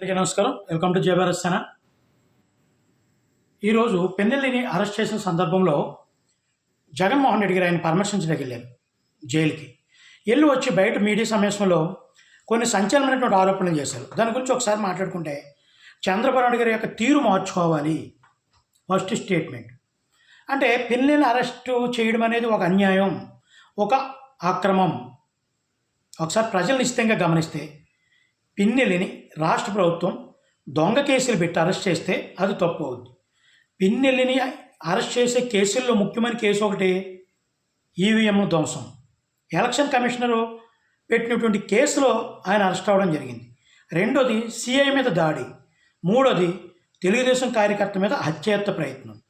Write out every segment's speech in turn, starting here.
అందరికీ నమస్కారం. Welcome to Jayabharat Sena. ఈరోజు పెన్నెల్లిని అరెస్ట్ చేసిన సందర్భంలో జగన్మోహన్ రెడ్డి గారు ఆయన పరామర్శించడానికి వెళ్ళారు జైలుకి. వెళ్ళి వచ్చి బయట మీడియా సమావేశంలో కొన్ని సంచలనమైనటువంటి ఆరోపణలు చేశారు. దాని గురించి ఒకసారి మాట్లాడుకుంటే చంద్రబాబు నాయుడు గారి యొక్క తీరు మార్చుకోవాలి. First statement. అంటే పెన్నెల్ని అరెస్టు చేయడం అనేది ఒక అన్యాయం ఒక అక్రమం ఒకసారి ప్రజలు నిశ్చితంగా గమనిస్తే పిన్నెలిని రాష్ట్ర ప్రభుత్వం దొంగ కేసులు పెట్టి అరెస్ట్ చేస్తే అది తప్పు అవుద్ది. పిన్నెల్లిని అరెస్ట్ చేసే కేసుల్లో ముఖ్యమైన కేసు ఒకటి ఈవీఎంల ధ్వంసం. ఎలక్షన్ కమిషనరు పెట్టినటువంటి కేసులో ఆయన అరెస్ట్ అవ్వడం జరిగింది. రెండోది సిఐ మీద దాడి. మూడోది తెలుగుదేశం కార్యకర్త మీద హత్యాయత్న ప్రయత్నం.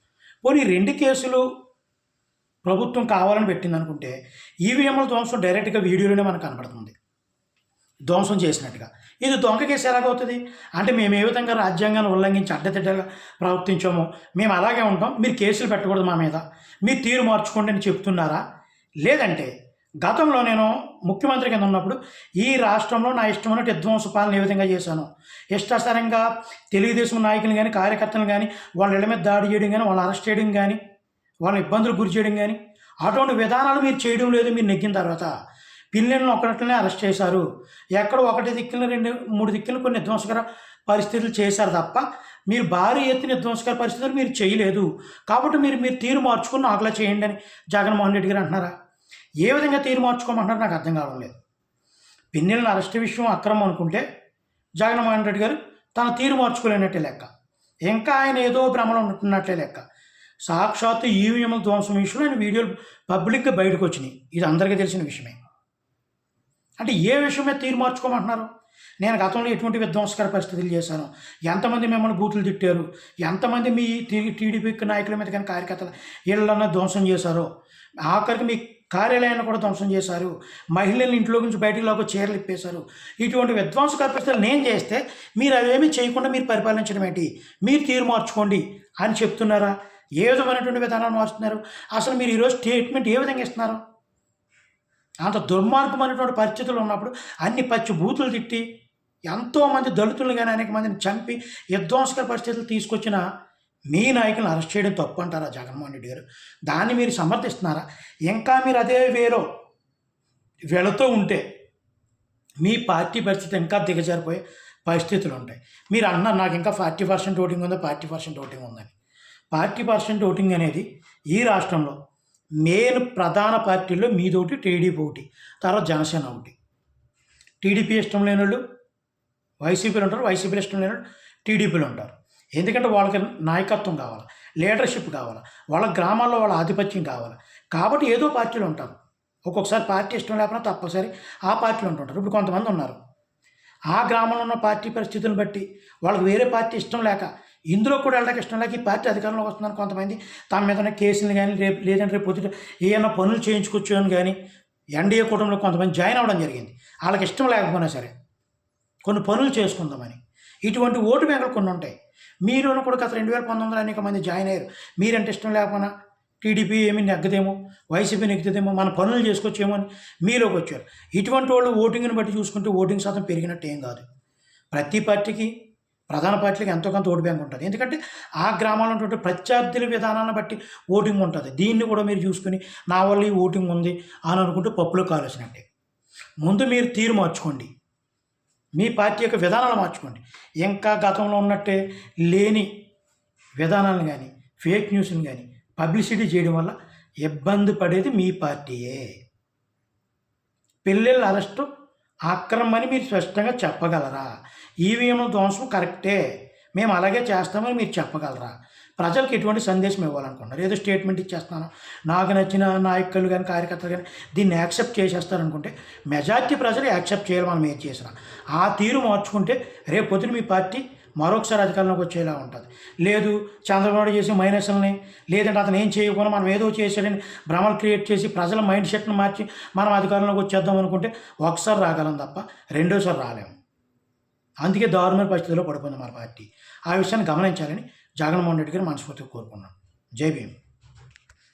పోనీ రెండు కేసులు ప్రభుత్వం కావాలని పెట్టింది అనుకుంటే ఈవీఎంల ధ్వంసం డైరెక్ట్గా వీడియోలోనే మనకు కనపడుతుంది. ధ్వంసం చేసినట్టుగా. ఇది దొంగ కేసు ఎలాగవుతుంది? అంటే మేము ఏ విధంగా రాజ్యాంగాన్ని ఉల్లంఘించి అడ్డతిడ్డగా ప్రవర్తించామో మేము అలాగే ఉంటాం. మీరు కేసులు పెట్టకూడదు మా మీద. మీరు తీరు మార్చుకోండి అని చెప్తున్నారా? లేదంటే గతంలో నేను ముఖ్యమంత్రి కింద ఉన్నప్పుడు ఈ రాష్ట్రంలో నా ఇష్టమైనట్టు విధ్వంస పాలన ఏ విధంగా చేశాను? ఇష్టాసారంగా తెలుగుదేశం నాయకులు కానీ కార్యకర్తలు కానీ వాళ్ళ ఇళ్ళ మీద దాడి చేయడం కానీ వాళ్ళని అరెస్ట్ చేయడం కానీ వాళ్ళని ఇబ్బందులు గురి చేయడం కానీ అటువంటి విధానాలు మీరు చేయడం లేదు మీరు నెగ్గిన తర్వాత పిల్లలను ఒకటినే అరెస్ట్ చేశారు. ఎక్కడో ఒకటి దిక్కులు రెండు మూడు దిక్కులు కొన్ని విధ్వంసకర పరిస్థితులు చేశారు తప్ప మీరు భారీ ఎత్తున విధ్వంసకర పరిస్థితులు మీరు చేయలేదు. కాబట్టి మీరు మీరు తీరు మార్చుకుని ఆకలా చేయండి అని జగన్మోహన్ రెడ్డి గారు అంటున్నారా? ఏ విధంగా తీరు మార్చుకోమంటున్నారు నాకు అర్థం కావడం లేదు. పిన్నెలను అరెస్ట్ విషయం అక్రమం అనుకుంటే జగన్మోహన్ రెడ్డి గారు తన తీరు మార్చుకోలేనట్టే లెక్క. ఇంకా ఆయన ఏదో భ్రమలో ఉంటున్నట్లే లెక్క. సాక్షాత్తు ఈవీఎంల ధ్వంసం విషయంలో ఆయన వీడియోలు పబ్లిక్గా బయటకు వచ్చినాయి. ఇది అందరికీ తెలిసిన విషయమే. అంటే ఏ విషయమే తీరు మార్చుకోమంటున్నారు? నేను గతంలో ఎటువంటి విధ్వంసకర పరిస్థితులు చేశాను? ఎంతమంది మిమ్మల్ని బూతులు తిట్టారు? ఎంతమంది మీ టీడీపీ నాయకుల మీద కానీ కార్యకర్తలు ఇళ్ళన్న ధ్వంసం చేశారో? ఆఖరికి మీ కార్యాలయాన్ని కూడా ధ్వంసం చేశారు. మహిళల్ని ఇంట్లో నుంచి బయటికి లోకి చీరలు ఇప్పేశారు. ఇటువంటి విధ్వంసకర పరిస్థితులు నేను చేస్తే మీరు అవేమీ చేయకుండా మీరు పరిపాలించడం ఏంటి? మీరు తీరు మార్చుకోండి అని చెప్తున్నారా? ఏ విధమైనటువంటి విధానాలు మారుస్తున్నారు అసలు మీరు ఈరోజు స్టేట్మెంట్ ఏ విధంగా ఇస్తున్నారు? అంత దుర్మార్గమైనటువంటి పరిస్థితులు ఉన్నప్పుడు అన్ని పచ్చి బూతులు తిట్టి ఎంతోమంది దళితులు కానీ అనేక మందిని చంపి విధ్వంసకర పరిస్థితులు తీసుకొచ్చిన మీ నాయకులను అరెస్ట్ చేయడం తప్పు అంటారా జగన్మోహన్ రెడ్డి గారు? దాన్ని మీరు సమర్థిస్తున్నారా? ఇంకా మీరు అదే వేలో వెళుతూ ఉంటే మీ పార్టీ పరిస్థితి ఇంకా దిగజారిపోయే పరిస్థితులు ఉంటాయి. మీరు అన్న నాకు ఇంకా ఫార్టీ పర్సెంట్ ఓటింగ్ ఉందో ఫార్టీ పర్సెంట్ ఓటింగ్ ఉందని. ఫార్టీ పర్సెంట్ ఓటింగ్ అనేది ఈ రాష్ట్రంలో మెయిన్ ప్రధాన పార్టీల్లో మీదోటి టీడీపీ ఒకటి తర్వాత జనసేన ఒకటి. టీడీపీ ఇష్టం లేని వాళ్ళు వైసీపీలు ఉంటారు వైసీపీలు ఇష్టం లేని వాళ్ళు టీడీపీలు ఉంటారు. ఎందుకంటే వాళ్ళకి నాయకత్వం కావాలి లీడర్షిప్ కావాలి వాళ్ళ గ్రామాల్లో వాళ్ళ ఆధిపత్యం కావాలి. కాబట్టి ఏదో పార్టీలు ఉంటారు ఒక్కొక్కసారి పార్టీ ఇష్టం లేకపోతే తప్పనిసరి ఆ పార్టీలు ఉంటుంటారు. ఇప్పుడు కొంతమంది ఉన్నారు. ఆ గ్రామంలో ఉన్న పార్టీ పరిస్థితులను బట్టి వాళ్ళకి వేరే పార్టీ ఇష్టం లేక ఇందులో కూడా వెళ్ళడానికి ఇష్టం లేక పార్టీ అధికారంలోకి వస్తుందని కొంతమంది. తమ మీద ఉన్న కేసులు కానీ రేపు లేదంటే రేపు పొద్దుట ఏమైనా పనులు చేయించుకోవచ్చు అని కానీ ఎన్డీఏ కుటుంబంలో కొంతమంది జాయిన్ అవ్వడం జరిగింది. వాళ్ళకి ఇష్టం లేకపోయినా సరే కొన్ని పనులు చేసుకుందామని. ఇటువంటి ఓటు బ్యాంకులు కొన్ని ఉంటాయి. మీరును కూడా గత రెండు వేల పంతొమ్మిదిలో అనేక మంది జాయిన్ అయ్యారు. మీరంటే ఇష్టం లేకపోయినా టీడీపీ ఏమి నెగ్గదేమో వైసీపీ నెగ్గదేమో మన పనులు చేసుకొచ్చేమో అని మీలోకి వచ్చారు. ఇటువంటి వాళ్ళు ఓటింగ్ని బట్టి చూసుకుంటే ఓటింగ్ శాతం పెరిగినట్టు ఏం కాదు. ప్రతి పార్టీకి ప్రధాన పార్టీలకు ఎంతో కొంత ఓటు బ్యాంక్ ఉంటుంది. ఎందుకంటే ఆ గ్రామాల్లో ఉన్నటువంటి ప్రత్యర్థుల విధానాన్ని బట్టి ఓటింగ్ ఉంటుంది. దీన్ని కూడా మీరు చూసుకుని నా వల్ల ఈ ఓటింగ్ ఉంది అని అనుకుంటూ పప్పులో కాలేసినట్టే ముందు మీరు తీరు మార్చుకోండి. మీ పార్టీ యొక్క విధానాలు మార్చుకోండి. ఇంకా గతంలో ఉన్నట్టే లేని విధానాలను కానీ ఫేక్ న్యూస్ని కానీ పబ్లిసిటీ చేయడం వల్ల ఇబ్బంది పడేది మీ పార్టీయే. పిల్లల అరెస్టు అక్రమని మీరు స్పష్టంగా చెప్పగలరా? ఈవీఎంల ధ్వంసం కరెక్టే. మేము అలాగే చేస్తామని మీరు చెప్పగలరా? ప్రజలకు ఎటువంటి సందేశం ఇవ్వాలనుకుంటున్నారు? ఏదో స్టేట్మెంట్ ఇచ్చేస్తాను. నాకు నచ్చిన నాయకులు కానీ కార్యకర్తలు కానీ దీన్ని యాక్సెప్ట్ చేసేస్తారనుకుంటే మెజార్టీ ప్రజలు యాక్సెప్ట్ చేయాలి మనం ఏం చేసినా. ఆ తీరు మార్చుకుంటే రేపు పొద్దున మీ పార్టీ మరొకసారి అధికారంలోకి వచ్చేలా ఉంటుంది. లేదు చంద్రబాబు చేసి మైనస్లని లేదంటే అతను ఏం చేయకుండా మనం ఏదో చేసాడని భ్రమలు క్రియేట్ చేసి ప్రజల మైండ్ సెట్ను మార్చి మనం అధికారంలోకి వచ్చేద్దాం అనుకుంటే ఒకసారి రాగలం తప్ప రెండోసారి రాలేము. అందుకే దారుణ పరిస్థితిలో పడిపోయింది మన పార్టీ. ఆ విషయాన్ని గమనించాలని జగన్మోహన్ రెడ్డి గారు మనస్ఫూర్తిగా కోరుకున్నాను జై భీమ్.